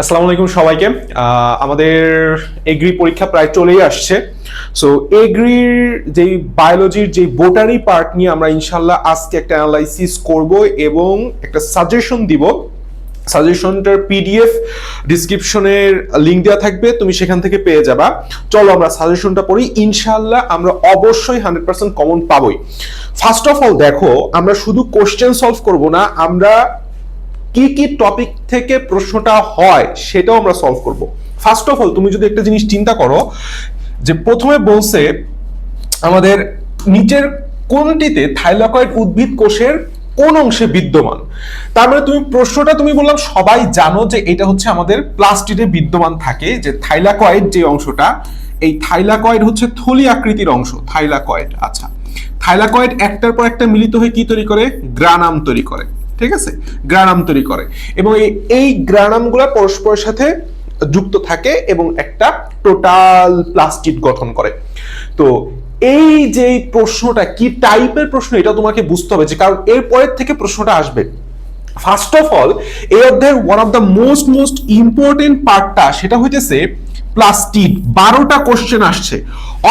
আসসালামু আলাইকুম সবাইকে। আমাদের এগ্রি পরীক্ষা প্রায় চলেই আসছে। সো এগ্রির যেই বায়োলজির যে বোটারি পার্ট নিয়ে আমরা ইনশাল্লাহ আজকে একটা অ্যানালাইসিস করব এবং একটা সাজেশন দিব। সাজেশনটার পিডিএফ ডিসক্রিপশনের লিংক দেওয়া থাকবে, তুমি সেখান থেকে পেয়ে যাবা। চলো আমরা সাজেশনটা পড়ি। ইনশাল্লাহ আমরা অবশ্যই হান্ড্রেড পার্সেন্ট কমন পাবোই। ফার্স্ট অফ অল দেখো, আমরা শুধু কোশ্চেন সলভ করব না, আমরা কি কি টপিক থেকে প্রশ্নটা হয় সেটাও আমরা সলভ করব। ফার্স্ট অফ অল তুমি যদি একটা জিনিস চিন্তা করো, যে প্রথমে বলছে আমাদের নিচের কোনটিতে থাইলাকয়েড উদ্ভিদ কোষের কোন অংশে বিদ্যমান? তার মানে তুমি প্রশ্নটা তুমি বললাম, সবাই জানো যে এটা হচ্ছে আমাদের প্লাস্টিডে বিদ্যমান থাকে, যে থাইলাকয়েড যে অংশটা, এই থাইলাকয়েড হচ্ছে থলি আকৃতির অংশ, থাইলাকয়েড আচ্ছা। থাইলাকয়েড একটার পর একটা মিলিত হয়ে কি তৈরি করে? গ্রানাম তৈরি করে। ঠিক আছে? গ্রানাম তৈরি করে। এবং এই গ্রানামগুলো পরস্পরের সাথে যুক্ত থাকে এবং একটা টোটাল প্লাস্টিক গঠন করে। তো এই যে প্রশ্নটা, কি টাইপের প্রশ্ন, এটা তোমাকে বুঝতে হবে যে কারণ এর পরের থেকে প্রশ্নটা আসবে। ফার্স্ট অফ অল এই অধ্যায়ের one of the most most important পার্টটা সেটা হইতেছে প্লাস্টিড, বারোটা কোশ্চেন আসছে।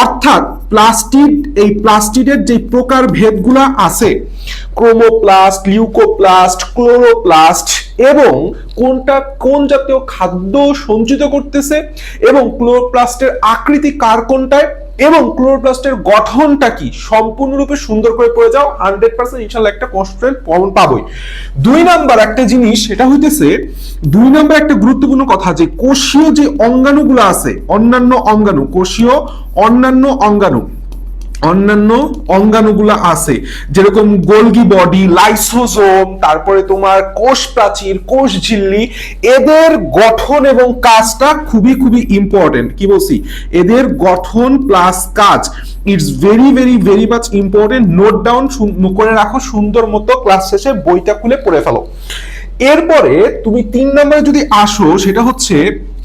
অর্থাৎ প্লাস্টিড, এই প্লাস্টিডের যে প্রকার ভেদগুলা আছে, ক্রোমোপ্লাস্ট, লিউকোপ্লাস্ট, ক্লোরোপ্লাস্ট, এবং কোনটা, কোন জাতীয় খাদ্য সঞ্চিত করতেছে, এবং ক্লোরোপ্লাস্টের আকৃতি কার কোনটায়? এবং ক্লোরোপ্লাস্টের গঠনটা কি? সম্পূর্ণরূপে সুন্দর করে পড়ে যাও। হান্ড্রেড পার্সেন্ট ইনশাল্লাহ একটা কমন পাবোই। দুই নাম্বার একটা জিনিস, সেটা হইতেছে, দুই নাম্বার একটা গুরুত্বপূর্ণ কথা যে কোষীয় যে অঙ্গাণুগুলো আছে, অন্যান্য অঙ্গাণু, কোষীয় অন্যান্য অঙ্গাণু অন্যান্য অঙ্গাণুগুলো আছে। যেরকম গোলগি বডি, লাইসোজোম, তারপরে তোমার কোষ প্রাচীর, কোষ ঝিল্লি, এদের গঠন এবং কাজটা খুবই খুবই ইম্পর্টেন্ট কি বলছি? এদের গঠন প্লাস কাজ। It's very very very much important note down করে রাখো, সুন্দর মতো ক্লাস শেষে বইটা খুলে পড়ে ফেলো। এরপরে তুমি তিন নম্বরে যদি আসো, সেটা হচ্ছে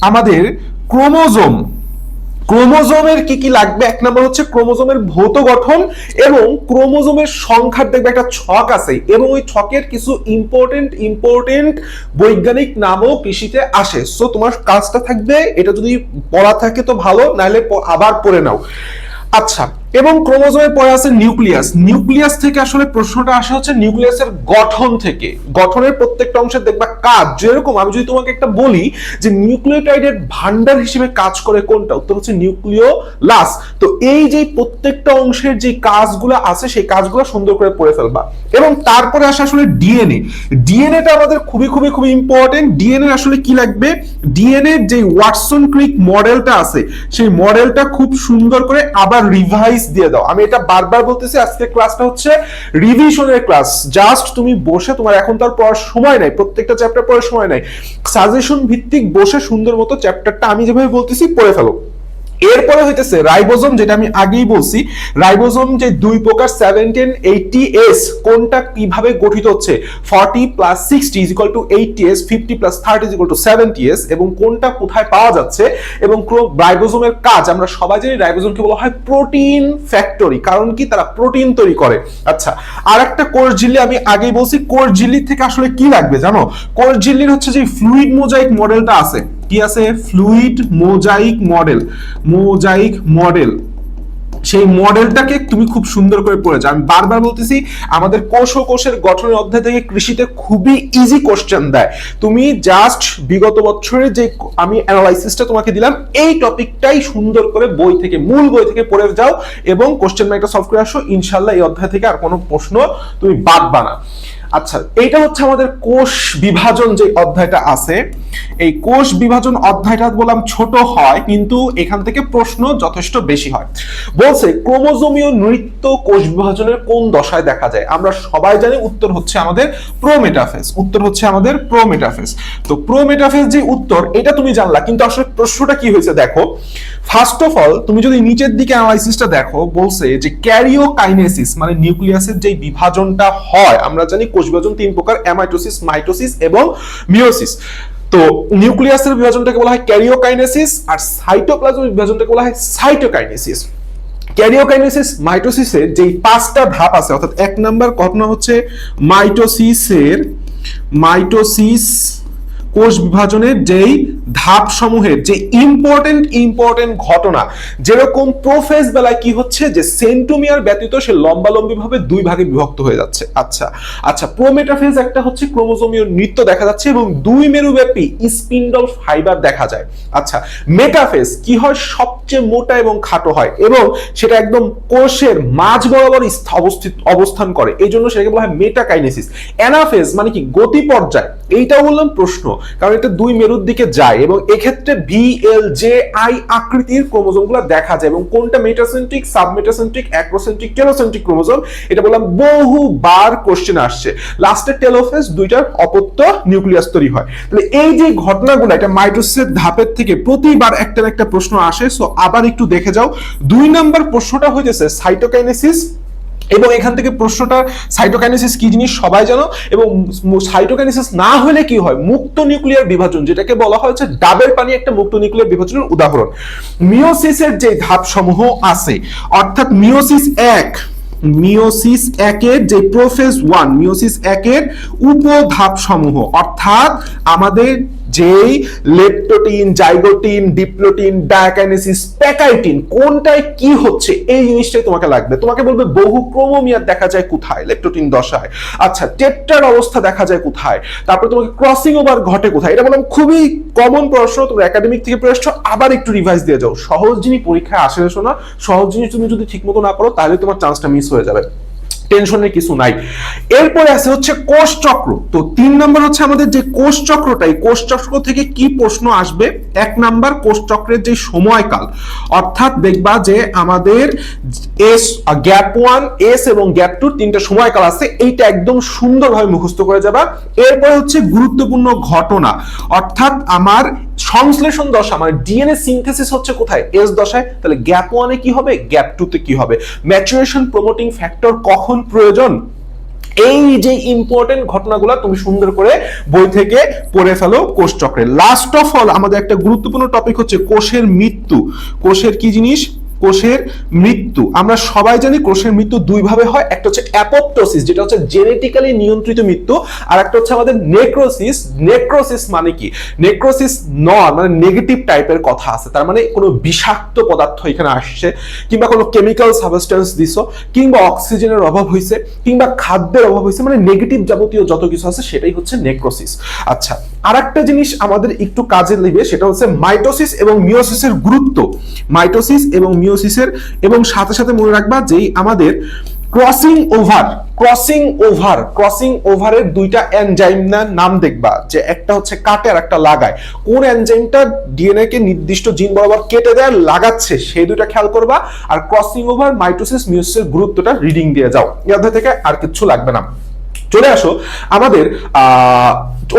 আমাদের ক্রোমোজোম। ক্রোমোজোমের কি কি লাগবে? এক নম্বর হচ্ছে ক্রোমোজোমের ভৌত গঠন এবং ক্রোমোজোমের সংখ্যার দেখবে একটা ছক আছে এবং ওই ছকের কিছু ইম্পর্টেন্ট ইম্পর্টেন্ট বৈজ্ঞানিক নামও কৃষিতে আসে। সো তোমার কাজটা থাকবে, এটা যদি পড়া থাকে তো ভালো, নাহলে আবার পড়ে নাও। আচ্ছা এবং ক্রোমোজোমের পরে আছে নিউক্লিয়াস। নিউক্লিয়াস থেকে আসলে প্রশ্নটা আসা হচ্ছে নিউক্লিয়াসের গঠন থেকে। গঠনের প্রত্যেকটা অংশের দেখবা কাজ। যেরকম আমি যদি তোমাকে একটা বলি যে নিউক্লিওটাইডের ভান্ডার হিসেবে কাজ করে কোনটা? উত্তর হচ্ছে নিউক্লিওলাস। তো এই যে প্রত্যেকটা অংশের যে কাজগুলো আছে, সেই কাজগুলো সুন্দর করে পড়ে ফেলবা। এবং তারপরে আসে আসলে ডিএনএ। ডিএনএটা আমাদের খুবই খুবই খুবই ইম্পর্টেন্ট ডিএনএ আসলে কি লাগবে? ডিএনএ যে ওয়াটসন ক্রিক মডেলটা আছে, সেই মডেলটা খুব সুন্দর করে আবার রিভাইজ দিয়ে দাও। আমি এটা বারবার বলতেছি, আজকে ক্লাসটা হচ্ছে রিভিশনের ক্লাস জাস্ট তুমি বসে তোমার এখন তো আর পড়ার সময় নাই, প্রত্যেকটা চ্যাপ্টার পড়ার সময় নাই। সাজেশন ভিত্তিক বসে সুন্দর মতো চ্যাপ্টারটা আমি যেভাবে বলতেছি, পড়ে ফেলো। এরপরে হইতেছে রাইবোজোম, যেটা আমি আগেই বলছি। রাইবোজোম যে দুই প্রকার সেভেন্টিন এইটি এস কোনটা কীভাবে গঠিত হচ্ছে? Forty plus sixty is equal to eighty S fifty plus thirty is equal to seventy S এবং কোনটা কোথায় পাওয়া যাচ্ছে? এবং রাইবোজোমের কাজ, আমরা সবাই জানি রাইবোজোমকে বলা হয় প্রোটিন ফ্যাক্টরি, কারণ কি? তারা প্রোটিন তৈরি করে। আচ্ছা আর একটা কোষ ঝিল্লি আমি আগেই বলছি কোর ঝিল্লি থেকে আসলে কি লাগবে জানো? কোর ঝিল্লির হচ্ছে যে ফ্লুইড মোজাইক মডেলটা আছে। কি আছে? Fluid mosaic model mosaic model সেই মডেলটাকে তুমি খুব সুন্দর করে পড়েছো। আমি বারবার বলতেছি, আমাদের কোষ ও কোষের গঠনের অধ্যায় থেকে কৃষিতে খুবই ইজি কোশ্চেন দেয়। তুমি জাস্ট বিগত বছরের যে আমি অ্যানালাইসিসটা তোমাকে দিলাম, এই টপিকটাই সুন্দর করে বই থেকে, মূল বই থেকে পড়ে যাও এবং কোশ্চেন সলভ করে আসো। ইনশাল্লাহ এই অধ্যায় থেকে আর কোনো প্রশ্ন তুমি বাদ বানা। আচ্ছা এইটা হচ্ছে আমাদের কোষ বিভাজন যে অধ্যায়টা আছে। এই কোষ বিভাজন অধ্যায়টা বললাম ছোট হয়, কিন্তু এখান থেকে প্রশ্ন যথেষ্ট বেশি হয়। বলছে, ক্রোমোজোমীয় নৃত্য কোষ বিভাজনের কোন দশায় দেখা যায়? আমরা সবাই জানি উত্তর হচ্ছে আমাদের প্রোমেটাফেজ উত্তর হচ্ছে আমাদের প্রোমেটাফেজ তো প্রোমেটাফেজ যে উত্তর, এটা তুমি জানলা, কিন্তু আসলে প্রশ্নটা কি হয়েছে দেখো ফার্স্ট অফ অল তুমি যদি নিচের দিকে অ্যানালাইসিসটা দেখো, বলছে যে ক্যারিওকাইনেসিস মানে নিউক্লিয়াসের যে বিভাজনটা হয়, আমরা জানি কোষ বিভাজন তিন প্রকার অ্যামাইটোসিস মাইটোসিস এবং মিওসিস তো নিউক্লিয়াসের বিভাজনটাকে বলা হয় ক্যারিওকাইনেসিস আর সাইটোপ্লাজমের বিভাজনটাকে বলা হয় সাইটোকাইনেসিস ক্যারিওকাইনেসিস মাইটোসিসের যে পাঁচটা ধাপ আছে, অর্থাৎ এক নাম্বার ঘটনা হচ্ছে মাইটোসিসের মাইটোসিস কোষ বিভাজনের যেই ধাপ সমূহের যে ইম্পর্টেন্ট ইম্পর্টেন্ট ঘটনা, যেরকম প্রোফেজ বেলায় কি হচ্ছে যে সেন্টোমিয়ার ব্যতীত সে লম্বালম্বি ভাবে দুই ভাগে বিভক্ত হয়ে যাচ্ছে। আচ্ছা আচ্ছা প্রোমেটাফেজ একটা হচ্ছে ক্রোমোজোমীয় নৃত্য দেখা যাচ্ছে এবং দুই মেরুব্যাপী স্পিন্ডল ফাইবার দেখা যায়। আচ্ছা মেটাফেজ কি হয়? সবচেয়ে মোটা এবং খাটো হয় এবং সেটা একদম কোষের মাঝ বরাবর স্থ- অবস্থিত, অবস্থান করে। এই জন্য সেটাকে বলা হয় মেটাকাইনেসিস। অ্যানাফেজ মানে কি? গতি পর্যায়। এইটাও বললাম প্রশ্ন। কারণ এটা দুই মেরুর দিকে যায় এবং এক্ষেত্রে ভি এল জে আই আকৃতির ক্রোমোজোমগুলো দেখা যায় এবং কোনটা metacentric submetacentric acrocentric telocentric chromosome, এটা বললাম বহুবার কোশ্চেন আসছে। লাস্টে টেলোফেজ দুইটার অপত্য নিউক্লিয়াস তৈরি হয়। তাহলে এই যে ঘটনাগুলো, এটা মাইটোসিসের ধাপের থেকে প্রতিবার একটা একটা প্রশ্ন আসে সো আবার একটু দেখে যাও। দুই নাম্বার প্রশ্নটা হইতেছে সাইটোকাইনেসিস এবং এখান থেকে প্রশ্নটা সাইটোকাইনেসিস কি জিনিস সবাই জানো এবং সাইটোকাইনেসিস না হলে কি হয়? মুক্ত নিউক্লিয়ার বিভাজন, যেটাকে বলা হয় হচ্ছে ডাবের পানি একটা মুক্ত নিউক্লিয়ার বিভাজনের উদাহরণ। মিওসিসের যে ধাপ সমূহ আছে, অর্থাৎ মিওসিস এক মিওসিস একের যে প্রোফেজ ওয়ান মিওসিস একের উপধাপ সমূহ অর্থাৎ আমাদের যেই leptotene, zygotene, diplotene, diakinesis, pachytene, কোনটায় কি হচ্ছে, এই জিনিসটাই তোমাকে লাগবে। তোমাকে বলবে, বহু ক্রোমোমিয়ার দেখা যায় কোথায়? লেপ্টোটিন দশায়। আচ্ছা টেট্রার অবস্থা দেখা যায় কোথায়? তারপর তোমাকে ক্রসিং ওভার ঘটে কোথায়? এটা বললাম, খুবই কমন প্রশ্ন, তোমরা একাডেমিক থেকে আসছো আবার একটু রিভাইজ দিয়ে যাও। সহজ জিনিস পরীক্ষায় আসে না, সহজ জিনিস তুমি যদি ঠিক মতো না পারো তাহলে তোমার চান্সটা মিস হয়ে যাবে। টেনশনের কিছু নাই। এরপরে আছে হচ্ছে কোষ চক্র। তো তিন নম্বর হচ্ছে আমাদের যে কোষ চক্রটাই কোষ চক্র থেকে কি প্রশ্ন আসবে? এক নাম্বার, কোষ চক্রের যে সময়কাল। অর্থাৎ দেখবা যে আমাদের এস গ্যাপ ওয়ান, এস এবং গ্যাপ টু তিনটা সময়কাল আছে। এইটা একদম সুন্দরভাবে মুখস্থ করে যাবা। এরপরে হচ্ছে গুরুত্বপূর্ণ ঘটনা। অর্থাৎ আমার সংশ্লেষণ দশা মানে ডিএনএ সিনথেসিস হচ্ছে কোথায়? এস দশায়। তাহলে গ্যাপ ওয়ানে কি হবে? গ্যাপ টুতে কি হবে? ম্যাচুরেশন প্রমোটিং ফ্যাক্টর কখন প্রয়োজন? এই যে ইম্পর্টেন্ট ঘটনাগুলো তুমি সুন্দর করে বই থেকে পড়ে ফেলো কোষ চক্রে। লাস্ট অফ অল আমাদের একটা গুরুত্বপূর্ণ টপিক হচ্ছে কোষের মৃত্যু। কোষের কি জিনিস? কোষের মৃত্যু। আমরা সবাই জানি কোষের মৃত্যু দুই ভাবে হয়। একটা হচ্ছে অ্যাপোপ্টোসিস, যেটা হচ্ছে জেনেটিক্যালি নিয়ন্ত্রিত মৃত্যু, আর একটা হচ্ছে আমাদের নেক্রোসিস নেক্রোসিস মানে কি? নেক্রোসিস নন মানে নেগেটিভ টাইপের কথা আছে। তার মানে কোনো বিষাক্ত পদার্থ এখানে আসছে, কিংবা কোনো কেমিক্যাল সাবস্টেন্স দিছো, কিংবা অক্সিজেনের অভাব হয়েছে কিংবা খাদ্যের অভাব হয়েছে মানে নেগেটিভ যাবতীয় যত কিছু আছে, সেটাই হচ্ছে নেক্রোসিস আচ্ছা আর একটা জিনিস আমাদের একটু কাজে লিবে সেটা হচ্ছে মাইটোসিস এবং মিওসিসের গুরুত্ব। মাইটোসিস এবং মিওসিসের এবং সাথে সাথে মনে রাখবা যেই আমাদের crossing over crossing over crossing ওভারের দুইটা এনজাইম নাম দেখবা, যে একটা হচ্ছে কাটে আর একটা লাগায়। কোন এনজাইমটা ডিএনএ কে নির্দিষ্ট জিন বরাবর কেটে দেয়, লাগাচ্ছে, সেই দুইটা খেয়াল করবা, আর ক্রসিং ওভার মাইটোসিস মিওসিসের গুরুত্বটা রিডিং দিয়ে যাও। এর অধ্যায় থেকে আর কিছু লাগবে না। চলে আসো। আমাদের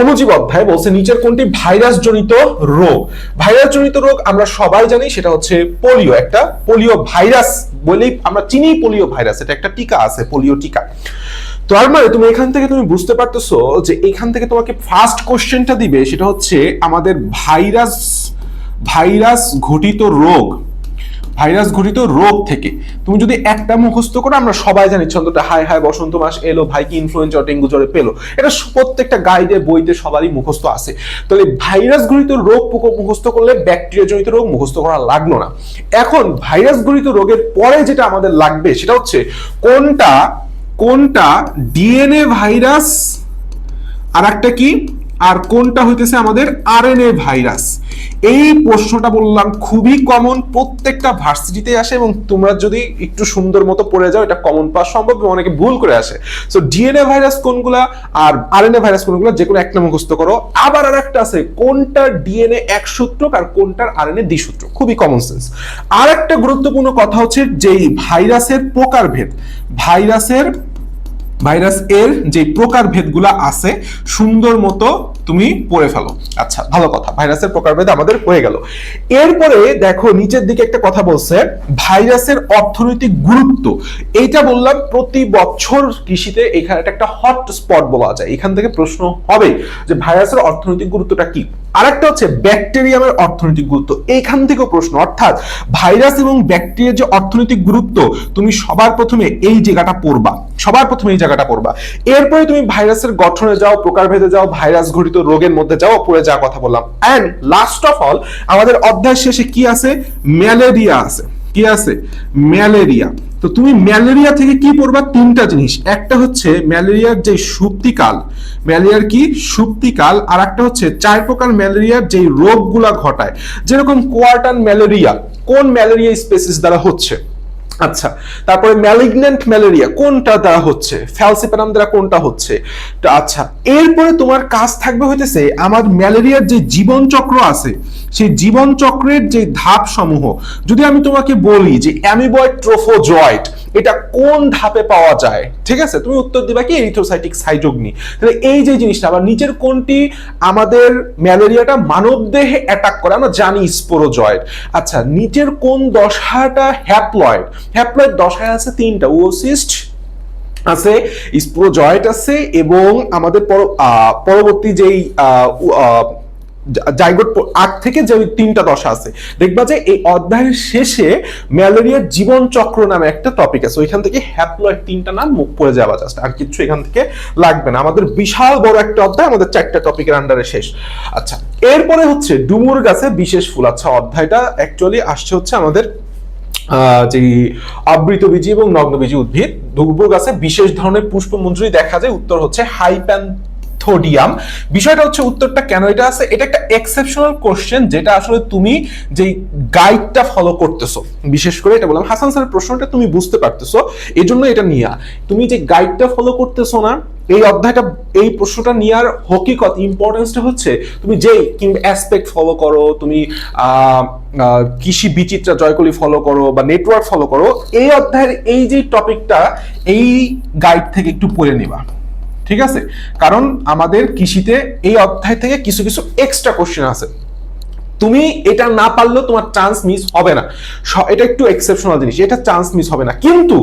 অনুজীব অধ্যায় বলছে নিচের কোনটি ভাইরাস জনিত রোগ? ভাইরাস জনিত রোগ আমরা সবাই জানি, সেটা হচ্ছে পোলিও। একটা পোলিও ভাইরাস বলেই আমরা চিনি পোলিও ভাইরাস, এটা একটা টিকা আছে, পোলিও টিকা। তো আর মানে তুমি এখান থেকে তুমি বুঝতে পারতেছো যে এখান থেকে তোমাকে ফার্স্ট কোশ্চেনটা দিবে, সেটা হচ্ছে আমাদের ভাইরাস ভাইরাস ঘটিত রোগ। ভাইরাস ঘটিত রোগ থেকে। তুমি যদি একটা মুখস্থ করো, আমরা সবাই জানি ছন্দটা হাই হাই বসন্ত মাস, এলো ভাই, কি ইনফ্লুয়েঞ্জা ডেঙ্গু জ্বরে পেল। এটা প্রত্যেকটা গাইডে, বইতে সবারই মুখস্থ আছে। তাহলে ভাইরাস ঘটিত রোগ মুখস্থ করলে ব্যাকটেরিয়া জনিত রোগ মুখস্থ করা লাগল না। এখন ভাইরাস ঘটিত রোগের পরে যেটা আমাদের লাগবে, সেটা হচ্ছে কোনটা কোনটা ডিএনএ ভাইরাস আর একটা কি? আর কোনটা হইতেছে আমাদের আরএনএ ভাইরাস। এই প্রশ্নটা বললাম খুবই কমন প্রত্যেকটা ভার্সিটিতে আসে এবং তোমরা যদি একটু সুন্দর মতো পড়ে যাও, এটা কমন পাওয়া সম্ভব অনেকে ভুল করে আসে। সো ডিএনএ ভাইরাস কোনগুলা আর আর আরএনএ ভাইরাস কোনগুলা যে কোনো একটা মুখস্থ করো। আবার আর একটা আছে, কোনটার ডিএনএ এক সূত্রক আর কোনটার আরএনএ দ্বিসূত্র খুবই কমন সেন্স আর একটা গুরুত্বপূর্ণ কথা হচ্ছে যেই ভাইরাসের প্রকারভেদ ভাইরাসের ভাইরাস এর যে প্রকার ভেদগুলা আছে, সুন্দর মতো তুমি পড়ে ফেলো। আচ্ছা ভালো কথা, ভাইরাসের প্রকারভেদ আমাদের হয়ে গেল। এরপরে দেখো, নিচের দিকে একটা কথা বলছে, ভাইরাসের অর্থনৈতিক গুরুত্ব। এইটা বললাম প্রতি বছর কৃষিতে এখানে একটা হট স্পট বলা যায়। এখান থেকে প্রশ্ন হবে যে ভাইরাসের অর্থনৈতিক গুরুত্বটা কি? আরেকটা হচ্ছে ব্যাকটেরিয়ামের অর্থনৈতিক গুরুত্ব। এইখান থেকেও প্রশ্ন, অর্থাৎ ভাইরাস এবং ব্যাকটেরিয়ার যে অর্থনৈতিক গুরুত্ব, তুমি সবার প্রথমে এই জায়গাটা পড়বা, সবার প্রথমে এই জায়গাটা পড়বা। এরপরে তুমি ভাইরাসের গঠনে যাও, প্রকারভেদে যাও, ভাইরাস ঘটিত রোগের মধ্যে যাও, পড়ে যা কথা বললাম। অ্যান্ড লাস্ট অফ অল আমাদের অধ্যায় শেষে কি আছে? ম্যালেরিয়া আছে। কি আছে? ম্যালেরিয়া তো তুমি ম্যালেরিয়া থেকে কি পড়বা? তিনটা জিনিস। একটা হচ্ছে ম্যালেরিয়ার যে সুপ্তিকাল। ম্যালেরিয়ার কি? সুপ্তিকাল। আর একটা হচ্ছে চার প্রকার ম্যালেরিয়ার যে রোগগুলা ঘটায়। যেরকম কোয়ার্টান ম্যালেরিয়া। কোন ম্যালেরিয়া স্পেসিস দ্বারা হচ্ছে? আচ্ছা তারপরে ম্যালিগন্যান্ট ম্যালেরিয়া। কোনটা দ্বারা হচ্ছে? ফ্যালসিপারাম দ্বারা কোনটা হচ্ছে? আচ্ছা এরপরে তোমার কাজ থাকবে হইতেছে আমার ম্যালেরিয়ার যে জীবন চক্র আছে সেই জীবন চক্রের যে ধাপ সমূহ যদি আমি তোমাকে বলি যে অ্যামিবয়েড ট্রোফোজয়েড এটা কোন ধাপে পাওয়া যায়? ঠিক আছে? তুমি উত্তর দিবা কি এরিথ্রোসাইটিক সাইটোগনি তাহলে এই যে জিনিসটা, আবার নিচের কোনটি আমাদের ম্যালেরিয়াটা মানব দেহে অ্যাটাক করে, আমরা জানি স্পোরোজয়েড। আচ্ছা নিচের কোন দশাটা হ্যাপ্লয়েড হ্যাপ্লয়েড দশায় আছে তিনটা, ওসিস্ট আছে, স্পোরোজয়েড আছে এবং আমাদের পর- পরবর্তী যেই জাইগোট আট থেকে যে তিনটা দশা আছে। দেখবা যে এই অধ্যায়ের শেষে ম্যালেরিয়ার জীবন চক্র নামে একটা টপিক আছে। ওইখান থেকে হ্যাপ্লয়েড তিনটা নাম মুখ পড়ে যাওয়া জাস্ট আর কিছু এখান থেকে লাগবে না। আমাদের বিশাল বড় একটা অধ্যায়, আমাদের চারটা টপিকের আন্ডারে শেষ। আচ্ছা এরপরে হচ্ছে ডুমুর গাছে বিশেষ ফুল। আচ্ছা অধ্যায়টা অ্যাকচুয়ালি আসছে হচ্ছে আমাদের যে আবৃতবীজী এবং নগ্নবীজী উদ্ভিদ। দুর্বর গাছে বিশেষ ধরনের পুষ্পমঞ্জুরি দেখা যায়। উত্তর হচ্ছে হাইপ্যান্থোডিয়াম বিষয়টা হচ্ছে উত্তরটা কেন এটা আছে? এটা একটা এক্সেপশনাল কোশ্চেন যেটা আসলে তুমি যেই গাইডটা ফলো করতেছো। বিশেষ করে এটা বললাম, হাসান স্যারের প্রশ্নটা তুমি বুঝতে পারতেছো এই জন্য এটা নিয়া তুমি যে গাইডটা ফলো করতেছো না, এই অধ্যায়টা, এই প্রশ্নটা নেওয়ার হকিকত ইম্পর্টেন্সটা হচ্ছে তুমি যেই কিংবা অ্যাসপেক্ট ফলো করো, তুমি কৃষি বিচিত্রা জয়কলি ফলো করো বা নেটওয়ার্ক ফলো করো, এই অধ্যায়ের এই যে টপিকটা এই গাইড থেকে একটু পড়ে নেবা। ঠিক আছে? কারণ আমাদের কৃষিতে এই অধ্যায় থেকে কিছু কিছু এক্সট্রা কোশ্চেন আছে। তুমি এটা না পারলেও তোমার চান্স মিস হবে না। এটা একটু এক্সেপশনাল জিনিস, এটা চান্স মিস হবে না। কিন্তু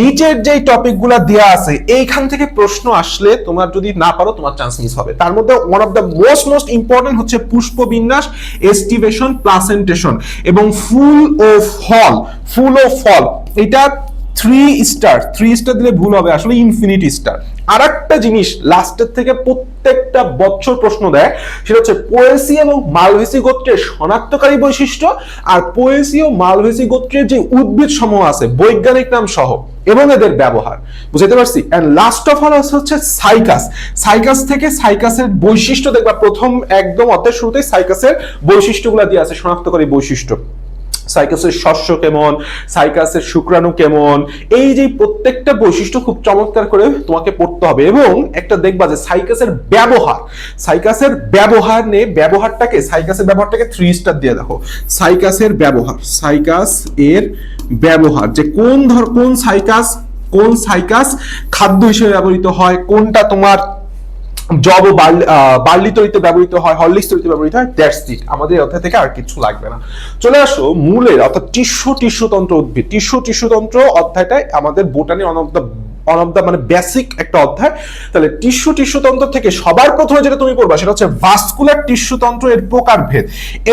নিচের যেই টপিকগুলো দেয়া আছে, এইখান থেকে প্রশ্ন আসলে তোমার যদি না পারো, তোমার চান্স মিস হবে। তার মধ্যে one of the most most important হচ্ছে পুষ্পবিন্যাস এস্টিভেশন প্লাসেন্টেশন এবং ফুল ও ফল, ফুল ও ফল। এটা থ্রি স্টার থ্রি স্টার দিলে ভুল হবে, আসলে ইনফিনিটি স্টার আর একটা জিনিস লাস্টের থেকে প্রত্যেকটা বছর প্রশ্ন দেয়, সেটা হচ্ছে পোয়েসি এবং মালভেসি গোত্রের শনাক্তকারী বৈশিষ্ট্য আর পোয়েসি ও মালভেসি গোত্রের যে উদ্ভিদ সমূহ আছে, বৈজ্ঞানিক নাম সহ, এবং এদের ব্যবহার। বুঝতে পারছি? এন্ড লাস্ট অফ অল হচ্ছে সাইকাস সাইকাস থেকে সাইকাসের বৈশিষ্ট্য দেখবা, প্রথম একদম অধ্যায় শুরুতেই সাইকাসের বৈশিষ্ট্যগুলো দিয়ে আছে, শনাক্তকারী বৈশিষ্ট্য। সাইকাসের শস্য কেমন? সাইকাসের শুক্রাণু কেমন? এই যে প্রত্যেকটা বৈশিষ্ট্য খুব চমৎকার করে তোমাকে পড়তে হবে এবং একটা দেখবা যে সাইকাসের ব্যবহার সাইকাসের ব্যবহার নে ব্যবহারটাকে, সাইকাসের ব্যবহারটাকে থ্রি স্টার দিয়ে দেখো। সাইকাসের ব্যবহার, সাইকাস এর ব্যবহার, যে কোন ধর, কোন সাইকাস কোন সাইকাস খাদ্য হিসেবে ব্যবহৃত হয়, কোনটা তোমার জব ও বার্লি তৈরিতে ব্যবহৃত হয়, হরলিক্স তৈরিতে ব্যবহৃত হয় দ্যাটস ইট আমাদের অধ্যায় থেকে আর কিছু লাগবে না। চলে আসো মূলের, অর্থাৎ টিস্যু টিস্যুতন্ত্র উদ্ভিদ। টিস্যু টিস্যুতন্ত্র অধ্যায়টাই আমাদের botany one of the one of the মানে বেসিক একটা অধ্যায়। তাহলে টিস্যু টিস্যুতন্ত্র থেকে সবার প্রথমে যেটা তুমি পড়বা, সেটা হচ্ছে ভাস্কুলার টিস্যুতন্ত্র এর প্রকারভেদ।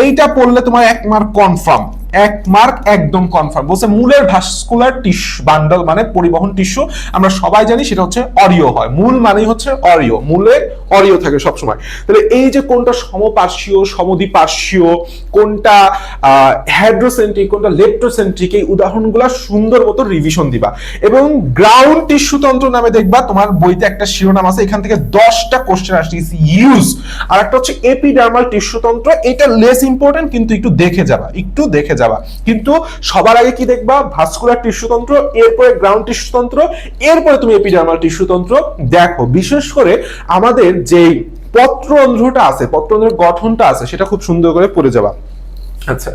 এইটা পড়লে তোমার এক মার্ক কনফার্ম এক মার্ক একদম কনফার্ম বলছে মূলের ভাস্কুলার টিস্যু বান্ডল মানে পরিবহন টিস্যু আমরা সবাই জানি সেটা হচ্ছে অরিও হয়। মূল মানেই হচ্ছে অরিও, মূলে অরিও থাকে সবসময়। তাহলে এই যে কোনটা সমপার্শ্বীয়, সমদ্বিপার্শ্বীয়, কোনটা হাইড্রোসেন্ট্রিক কোনটা লেপ্টোসেন্ট্রিক এই উদাহরণগুলো সুন্দর মতো রিভিশন দিবা। এবং গ্রাউন্ড টিস্যুতন্ত্র নামে দেখবা, তোমার বইতে একটা শিরোনাম আছে, এখান থেকে দশটা কোশ্চেন আসছে ইউজ আর একটা হচ্ছে এপিডার্মাল টিস্যুতন্ত্র এটা লেস ইম্পর্টেন্ট কিন্তু একটু দেখে যাবা, একটু দেখে যাবা। কিন্তু সবার আগে কি দেখবা? ভাস্কুলার টিস্যুতন্ত্র এরপরে গ্রাউন্ড টিস্যুতন্ত্র এরপরে তুমি এপিডার্মাল টিস্যুতন্ত্র দেখো। বিশেষ করে আমাদের যেই পত্রন্ধ্রটা আছে পত্রন্ধ্রের গঠনটা আছে, সেটা খুব সুন্দর করে পড়ে যাবা। আচ্ছা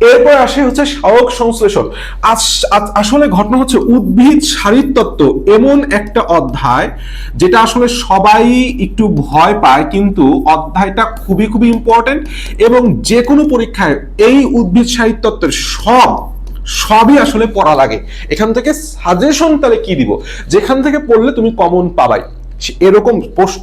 এরপর আসে হচ্ছে সহক সংশ্লেষণ আস- আস- আসলে ঘটনা হচ্ছে উদ্ভিদ শারীরতত্ত্ব এমন একটা অধ্যায় যেটা আসলে সবাই একটু ভয় পায়, কিন্তু অধ্যায়টা খুবই খুবই ইম্পর্টেন্ট এবং যে কোনো পরীক্ষায় এই উদ্ভিদ শারীরতত্ত্বের সব, সবই আসলে পড়া লাগে। এখান থেকে সাজেশন তাহলে কি দিব? যেখান থেকে পড়লে তুমি কমন পাবাই। এরকম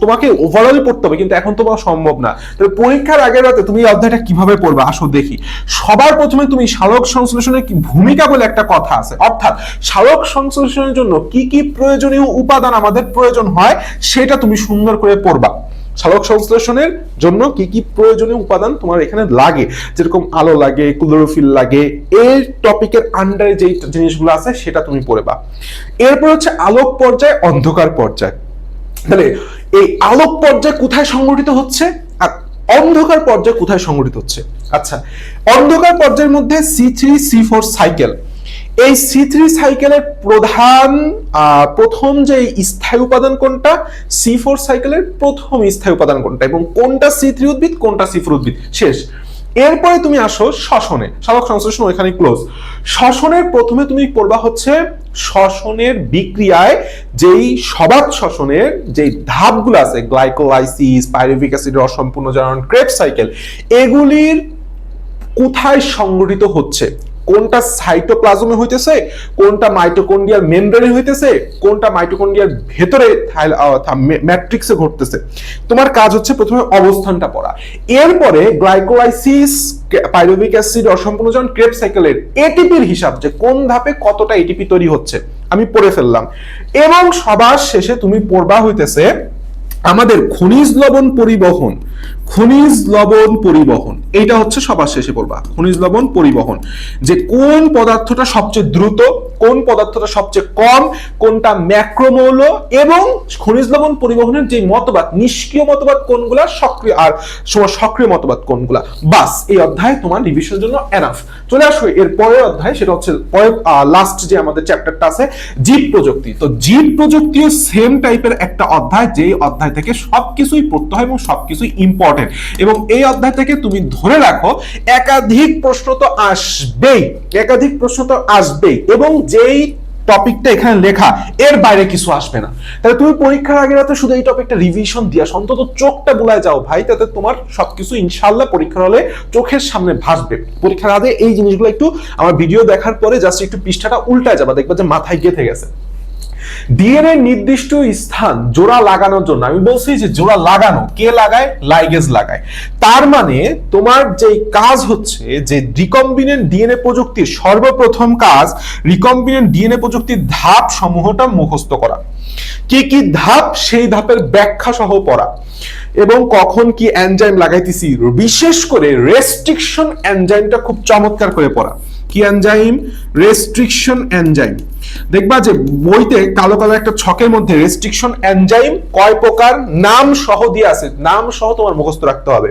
তোমাকে ওভারঅল পড়তে হবে, কিন্তু এখন তোমার সম্ভব না। তাহলে পরীক্ষার আগের রাতে তুমি এই অধ্যায়টা কীভাবে পড়বে? আসো দেখি। সবার প্রথমে তুমি সালোক সংশ্লেষণের ভূমিকা বলে একটা কথা আছে। অর্থাৎ সালোক সংশ্লেষণের জন্য কি কি প্রয়োজনীয় উপাদান আমাদের প্রয়োজন হয়, সেটা তুমি সুন্দর করে পড়বা। সালোক সংশ্লেষণের জন্য কি কি প্রয়োজনীয় উপাদান তোমার এখানে লাগে? যেরকম আলো লাগে, ক্লোরোফিল লাগে এই টপিকের আন্ডারে যে জিনিসগুলো আছে, সেটা তুমি পড়বা। এরপর হচ্ছে আলোক পর্যায়, অন্ধকার পর্যায়। তাহলে এই আলোক পর্যায় কোথায় সংগঠিত হচ্ছে আর অন্ধকার পর্যায় কোথায় সংগঠিত হচ্ছে? আচ্ছা অন্ধকার পর্যায়ের মধ্যে C three C four cycle এই সি থ্রি সাইকেলের প্রধান প্রথম যে স্থায়ী উপাদান কোনটা? সি ফোর সাইকেলের প্রথম স্থায়ী উপাদান কোনটা? এবং কোনটা সি থ্রি উদ্ভিদ, কোনটা সি ফোর উদ্ভিদ? শেষ। এরপরে তুমি আসো শ্বসনে সাধক সংশ্লেষণ ওইখানে ক্লোজ শ্বসনের প্রথমে তুমি পড়বা হচ্ছে শ্বসনের বিক্রিয়ায় যেই সবাত শ্বসনের যেই ধাপগুলো আছে গ্লাইকোলাইসিস পাইরুভিক অ্যাসিডের অসম্পূর্ণ জারণ ক্রেপ সাইকেল এগুলির কোথায় সংগঠিত হচ্ছে? কোনটা সাইটোপ্লাজমে হইতেছে, কোনটা মাইটোকন্ড্রিয়ার মেমব্রেনে হইতেছে, কোনটা মাইটোকন্ড্রিয়ার ভেতরে ম্যাট্রিক্সে ঘটতেছে। তোমার কাজ হচ্ছে প্রথমে অবস্থানটা পড়া। এরপরে গ্লাইকোলাইসিস পাইরুভিক অ্যাসিড অসম্পূর্ণ যখন ক্রেপ সাইকেলের এটিপির হিসাব যে কোন ধাপে কতটা এটিপি তৈরি হচ্ছে, আমি পড়ে ফেললাম। এবং সবার শেষে তুমি পড়বা হইতেছে আমাদের খনিজ লবণ পরিবহন, খনিজ লবণ পরিবহন। এটা হচ্ছে সবার শেষে পড়বা খনিজ লবণ পরিবহন। যে কোন পদার্থটা সবচেয়ে দ্রুত, কোন পদার্থটা সবচেয়ে কম, কোনটা ম্যাক্রোমৌল এবং খনিজ লবণ পরিবহনের যে মতবাদ, নিষ্ক্রিয় মতবাদ কোনগুলা, সক্রিয় আর সক্রিয় মতবাদ কোনগুলা। বাস, এই অধ্যায় তোমার রিভিশনের জন্য এনাফ চলে আসো, এর পরের অধ্যায়, সেটা হচ্ছে পরের লাস্ট যে আমাদের চ্যাপ্টারটা আছে, জীব প্রযুক্তি। তো জীব প্রযুক্তিও সেম টাইপের একটা অধ্যায়, যেই অধ্যায় থেকে সবকিছুই পড়তে হয় এবং সবকিছুই ইম্পর্টেন্ট এবং এই অধ্যায় থেকে তুমি ধরে রাখো, একাধিক প্রশ্ন তো আসবেই, একাধিক প্রশ্ন তো আসবেই এবং যেই টপিকটা এখানে লেখা, এর বাইরে কিছু আসবে না। তাহলে তুমি পরীক্ষার আগে রাতে শুধু এই টপিকটা রিভিশন দিয়া অন্তত চোখটা বুলায় যাও ভাই, তাতে তোমার সবকিছু ইনশাল্লাহ পরীক্ষার হলে চোখের সামনে ভাসবে। পরীক্ষার আগে এই জিনিসগুলো একটু আমার ভিডিও দেখার পরে জাস্ট একটু পৃষ্ঠাটা উল্টায় যাবা, দেখবা যে মাথায় গেঁথে গেছে। ডিএনএ নির্দিষ্ট স্থান জোড়া লাগানোর জন্য, আমি বলছি যে জোড়া লাগানো, কে লাগায়? লাইগেজ লাগায়। তার মানে তোমার যে কাজ হচ্ছে যে রিকম্বিনেন্ট ডিএনএ প্রযুক্তির সর্বপ্রথম কাজ রিকম্বিনেন্ট ডিএনএ প্রযুক্তির ধাপ সমূহটা মুখস্থ করা। কি কি ধাপ? সেই ধাপের ব্যাখ্যা সহ পড়া। এবং কখন কি এনজাইম লাগাইতেছি, বিশেষ করে রেস্ট্রিকশন এনজাইমটা খুব চমৎকার করে পড়া। কি এনজাইম রেস্ট্রিকশন এনজাইম দেখবা যে বইতে কালো কালো একটা ছকের মধ্যে রেস্ট্রিকশন এনজাইম কয় প্রকার? নাম সহ দিয়ে আছে। নাম সহ তোমার মুখস্থ রাখতে হবে।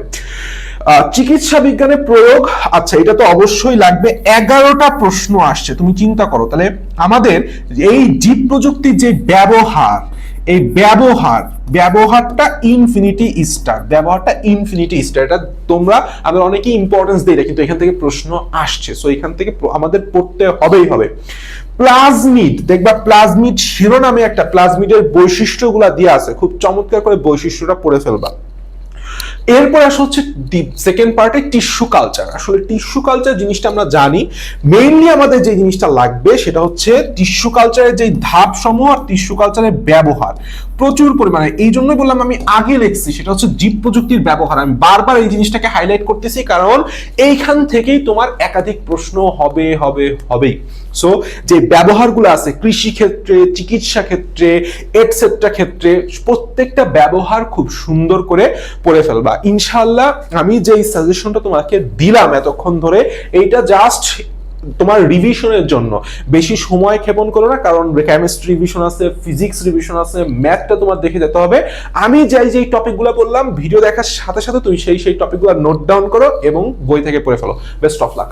চিকিৎসা বিজ্ঞানের প্রয়োগ আচ্ছা এটা তো অবশ্যই লাগবে। এগারোটা প্রশ্ন আসছে। তুমি চিন্তা করো। তাহলে আমাদের এই জীব প্রযুক্তির যে ব্যবহার এই ব্যবহার, ব্যবহারটা ইনফিনিটি স্টার ব্যবহারটা ইনফিনিটি স্টার এটা তোমরা আমরা অনেকেই ইম্পর্টেন্স দিই না কিন্তু এখান থেকে প্রশ্ন আসছে। সো এখান থেকে আমাদের পড়তে হবেই হবে। প্লাজমিড, দেখবা প্লাজমিড শিরোনামে একটা, প্লাজমিডের বৈশিষ্ট্যগুলা দিয়ে আছে। খুব চমৎকার করে বৈশিষ্ট্যটা পড়ে ফেলবা। এরপর আসা হচ্ছে সেকেন্ড পার্টে টিস্যু কালচার আসলে টিস্যু কালচার জিনিসটা আমরা জানি। মেইনলি আমাদের যে জিনিসটা লাগবে সেটা হচ্ছে টিস্যু কালচারের যে ধাপ সমূহ আর টিস্যু কালচারের ব্যবহার। প্রচুর পরিমাণে। এই জন্যই বললাম আমি আগে লিখছি, সেটা হচ্ছে জীব প্রযুক্তির ব্যবহার। আমি বারবার এই জিনিসটাকে হাইলাইট করতেছি, কারণ এইখান থেকেই তোমার একাধিক প্রশ্ন হবে হবে, হবেই। সো যে ব্যবহারগুলো আছে, কৃষি ক্ষেত্রে, চিকিৎসা ক্ষেত্রে এটসেট্রা ক্ষেত্রে, প্রত্যেকটা ব্যবহার খুব সুন্দর করে পড়ে ফেলবা। ইনশাল্লাহ আমি যেই সাজেশনটা তোমাকে দিলাম এতক্ষণ ধরে, এইটা জাস্ট তোমার রিভিশনের জন্য। বেশি সময় ক্ষেপণ করো না, কারণ কেমিস্ট্রি রিভিশন আছে ফিজিক্স রিভিশন আছে ম্যাথটা তোমার দেখে যেতে হবে। আমি যাই যেই টপিকগুলো বললাম ভিডিও দেখার সাথে সাথে তুমি সেই সেই টপিকগুলো নোট ডাউন করো এবং বই থেকে পড়ে ফেলো। Best of luck